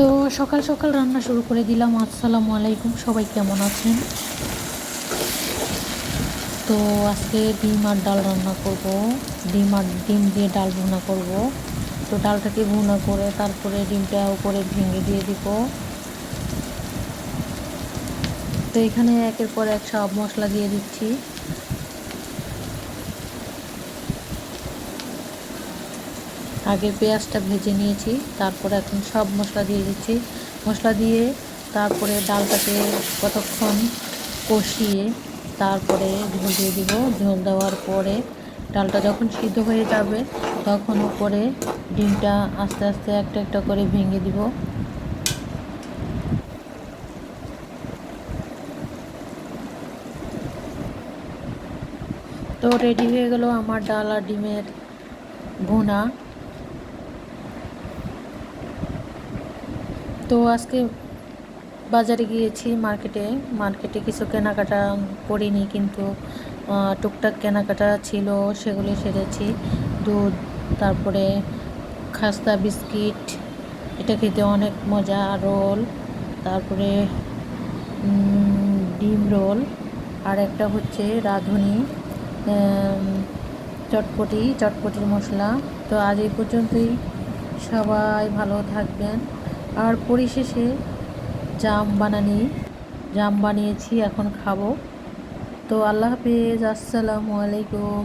তো সকাল সকাল রান্না শুরু করে দিলাম। আসসালামু আলাইকুম, সবাই কেমন আছেন? তো আজকে ডিম আর ডাল রান্না করব। ডিম আর ডিম দিয়ে ডাল ভুনা করব। তো ডালটাকে ভুনা করে তারপরে ডিমটা উপরে ভেঙে দিয়ে দিব। তো এখানে একের পর এক সব মশলা দিয়ে দিচ্ছি। আগে পেঁয়াজটা ভেজে নিয়েছি, তারপরে এখন সব মশলা দিয়ে দিচ্ছি। মশলা দিয়ে তারপরে ডালটাকে কতক্ষণ কষিয়ে তারপরে ঝোল দিয়ে দিব। ঝোল দেওয়ার পরে ডালটা যখন সিদ্ধ হয়ে যাবে, তখন উপরে ডিমটা আস্তে আস্তে একটা একটা করে ভেঙে দিব। তো রেডি হয়ে গেল আমার ডাল আর ডিমের ভুনা। তো আজকে বাজারে গিয়েছি মার্কেটে। মার্কেটে কিছু কেনাকাটা করিনি কিন্তু টুকটাক কেনাকাটা ছিল, সেগুলি সেরেছি। দুধ, তারপরে খাস্তা, বিস্কিট, এটা খেতে অনেক মজা, রোল, তারপরে ডিম রোল, আর একটা হচ্ছে রাঁধুনি চটপটি, চটপটির মশলা। তো আজ এই পর্যন্তই। সবাই ভালো থাকবেন। আর পরিশেষে জাম বানানি জাম বানিয়েছি এখন খাব। তো আল্লাহ হাফিজ আসসালামু আলাইকুম।